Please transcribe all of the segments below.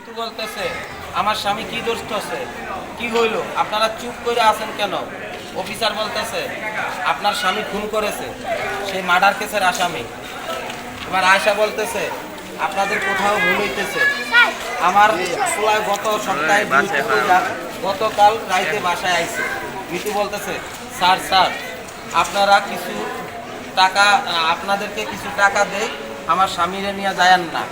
মিতু বলতেছে আমার স্বামী কি দোষ আছে? কি হইল? আপনারা চুপ করে আছেন কেন? অফিসার বলতেছে আপনার স্বামী খুন করেছে সেই মার্ডার কেসের আসামি। এবার আয়সা বলতেছে আপনাদের কোথাও ভুল হইতেছে। আমার পোলায় গত সপ্তাহে গতকাল রাইতে বাসায় আইছে। মিতু বলতেছে স্যার স্যার আপনারা কিছু টাকা আপনাদেরকে কিছু টাকা দেয় আমার স্বামীরে নিয়ে যায়ান না।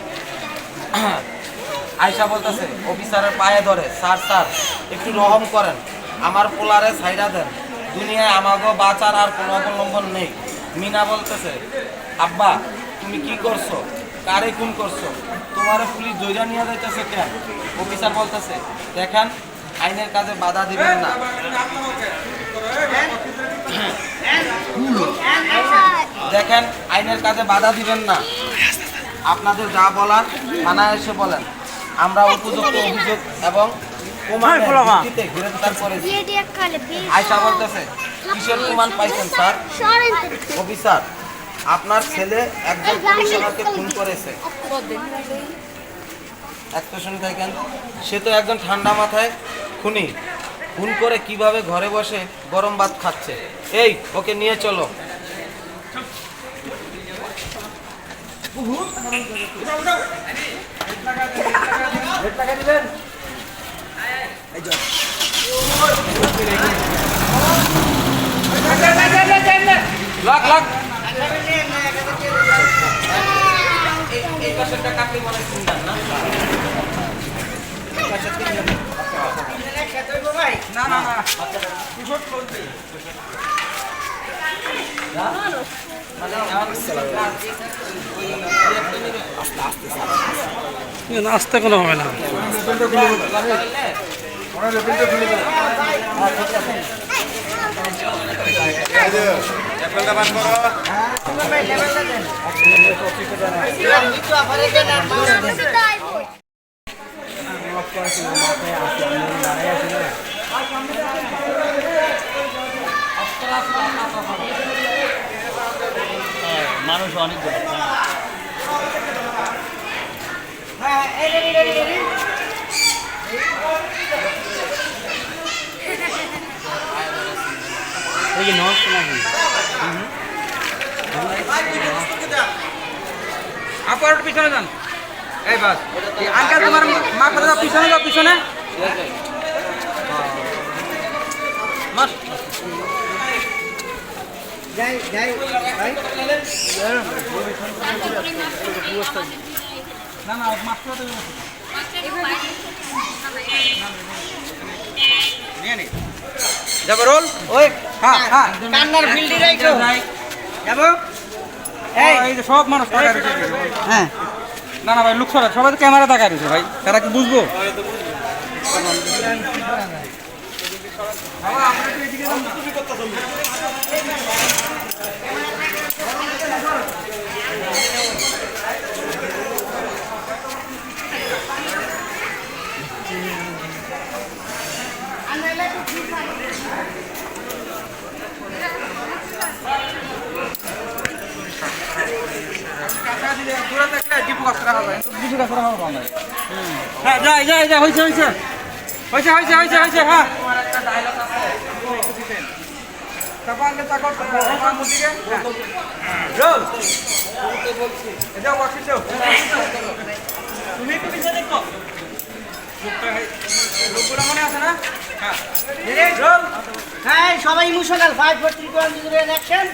আয়সা বলতেছে, অফিসারের পায়ে ধরে, স্যার স্যার, একটু রহম করেন, আমার পোলারে সাইডা দেন, দুনিয়ায় আমাগো বাঁচার আর কোনো অবলম্বন নেই। মিনা বলতেছে, আব্বা, তুমি কি করছ? কারে খুন করছ? তোমার পুলিশ জয়রা নিয়ে যাইতেছে কেন? অফিসার বলতেছে, দেখেন, আইনের কাজে বাধা দিবেন না। দেখেন, আইনের কাজে বাধা দিবেন না। আপনাদের যা বলার, থানায় এসে বলেন। আমরা উপযুক্ত অভিযোগ এবং গ্রেফতার করেছি। আয়সা বলতেছে কিসের প্রমাণ পাইছেন স্যার? অফিসার আপনার ছেলে একজন পুলিশ খুন করেছে। একটা শুনে থাকেন সে তো একজন ঠান্ডা মাথায় খুনি। খুন করে কীভাবে ঘরে বসে গরম ভাত খাচ্ছে? এই ওকে নিয়ে চলো। লাগ লাগ এই পাশেরটা কাটলে মনে না এই। না না না আসতে কোনো হবে না। নষ্ট নাকি? আপনার পিছনে যান। এই বাস। আঙ্কেল তোমার মা দাও পিছনে যাও পিছনে। মাস নি যাব ওই হ্যাঁ হ্যাঁ কান্নার ফিল্ডি রাইখো যাব? এই। যে সব মানুষ টাকা হ্যাঁ। না না ভাই লুক সবাই তো ক্যামেরা রয়েছে ভাই। তারা কি বুঝব? হ্যাঁ যাই যাই যাই হয়েছে হয়েছে। হয়েছে হয়েছে হয়েছে হয়েছে হ্যাঁ। তাকো তারপর মুদিকে রোল এটা ওয়াশিং দাও তুমি একটু পিছিয়ে দেখো লোকগুলো মনে আছে না হ্যাঁ হ্যাঁ সবাই emotional five four three two action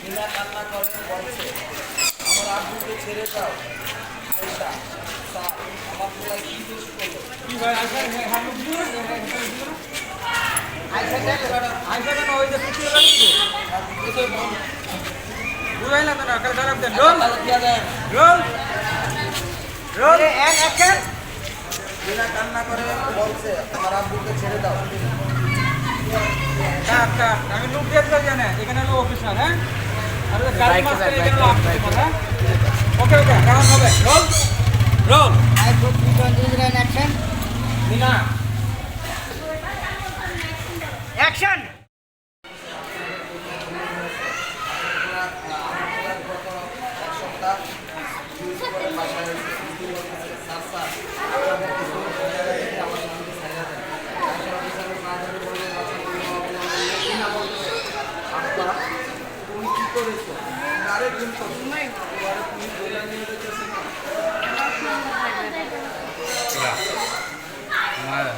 বিনা কান্না করে বলছে আমার আব্বুকে ছেড়ে দাও আয়সা আমার কি দোষ করল বুঝাই না কাল খারাপ then roll roll roll action বিনা কান্না করে বলছে আমার আব্বুকে ছেড়ে দাও আমি লুক দিয়ে দিতে জানে এখানে হলো অফিসার হ্যাঁ আর গাড়ি মাস্টার এখানে হলো অফিসার ওকে ওকে কেমন হবে roll roll three two one action বিনা অ্যাকশন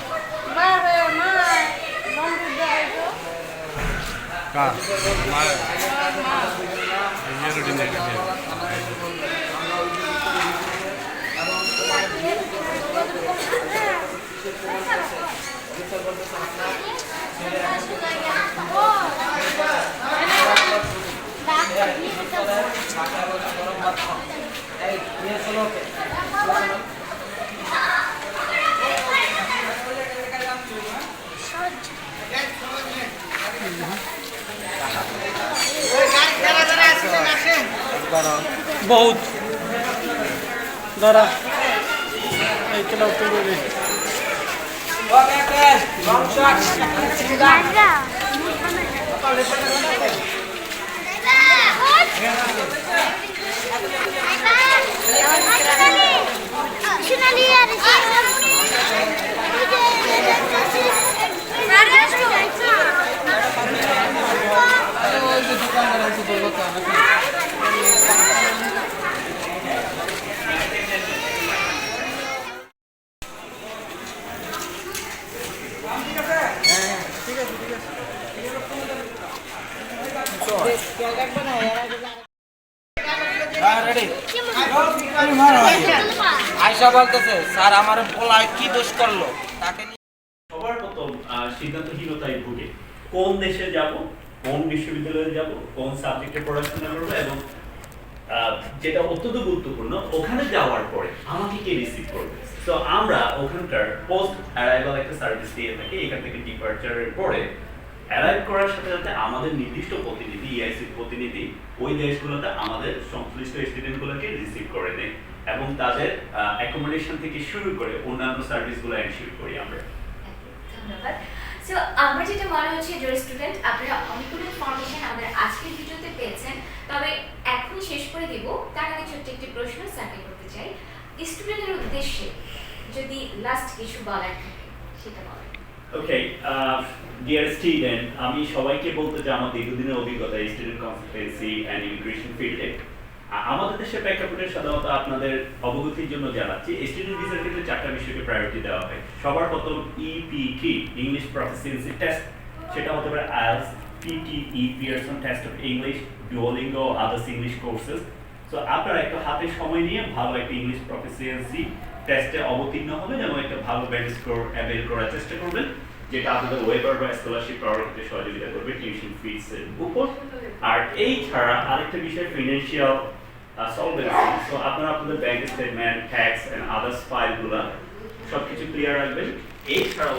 গত এক সপ্তাহ বাসায় স্যার স্যার আপনাদের ଦର আমার স্বামীকে ছাড়িয়ে দেন বাসায় অফিসারের না ধরে বলবেন বাচ্চা কি না বলতেছে আব্বা তুমি কি করেছ আরে কিন্তু তোমারে তুমি বলে নিয়ে যেতেছে গরম ভাত খাও এই নিয়ে চলো ওকে বহুত দাঁড়া এই চলো চলো রে ওকে ওকে লং শট ওই যে দোকানদার আছে বলব তো আমি হ্যাঁ রেডি আয়সা বলতেছে, স্যার, আমার পোলায় কি দোষ করল? তাকে সবার প্রথম সিদ্ধান্তহীনতায় ভুগে। কোন দেশে যাব, কোন বিশ্ববিদ্যালয়ে যাব, কোন সাবজেক্টে পড়াশোনা করব এবং যেটা অত্যন্ত গুরুত্বপূর্ণ, ওখানে যাওয়ার পরে আমাকে কে রিসিভ করবে? তো আমরা ওখানকার পোস্ট অ্যারাইভাল একটা সার্ভিস দিয়ে থাকি, এখান থেকে ডিপার্চারের পরে অ্যারাইভ করার সাথে সাথে আমাদের নির্দিষ্ট প্রতিনিধি ইআইসির প্রতিনিধি, ওই দেশগুলোতে আমাদের সংশ্লিষ্ট স্টুডেন্টগুলোকে রিসিভ করে নেয়। এবং তাদের অ্যাকোমোডেশন থেকে শুরু করে অন্যান্য সার্ভিসগুলো এনশিওর করি আমরা। ধন্যবাদ। সো আমার যেটা মনে হচ্ছে যে স্টুডেন্ট আপনারা অনেকগুলো ইনফরমেশন আমাদের আজকের ভিডিওতে পেয়েছেন তবে এখন শেষ করে দিব। তার আগে ছোট্ট একটি প্রশ্ন স্যারকে করতে চাই। স্টুডেন্টের উদ্দেশ্যে যদি লাস্ট কিছু বলার থাকে সেটা বলেন। ওকে ডিয়ার স্টুডেন্ট আমি সবাইকে বলতে চাই আমার দীর্ঘদিনের অভিজ্ঞতা স্টুডেন্ট কনসালটেন্সি অ্যান্ড ইমিগ্রেশন ফিল্ডে আমাদের দেশের প্রেক্ষাপটে সাধারণত আপনাদের অবগতির জন্য জানাচ্ছি, স্টুডেন্ট ভিসার ক্ষেত্রে চারটা বিষয়কে প্রায়োরিটি দেওয়া হয়। সবার প্রথম ইপিটি ইংলিশ প্রফিসিয়েন্সি টেস্ট সেটা হতে পারে IELTS PTE Pearson test of English Duolingo others English courses so আপনারা একটু হাতে সময় নিয়ে ভালো একটা ইংলিশ প্রফিসিয়েন্সি টেস্টে অবতীর্ণ হবেন এবং একটা ভালো ব্যান্ড স্কোর অ্যাভেল করার চেষ্টা করবেন। যেটা আপনাদের ওয়েবার বা স্কলারশিপ পাওয়ার ক্ষেত্রে সহযোগিতা করবে টিউশন ফিস এর উপর। আর এই ছাড়া আরেকটা বিষয় ফিনান্সিয়াল সলভেন্সি সো আপনারা আপনাদের bank statement tax and others ফাইলগুলো সবকিছু ক্লিয়ার রাখবেন। এই ছাড়াও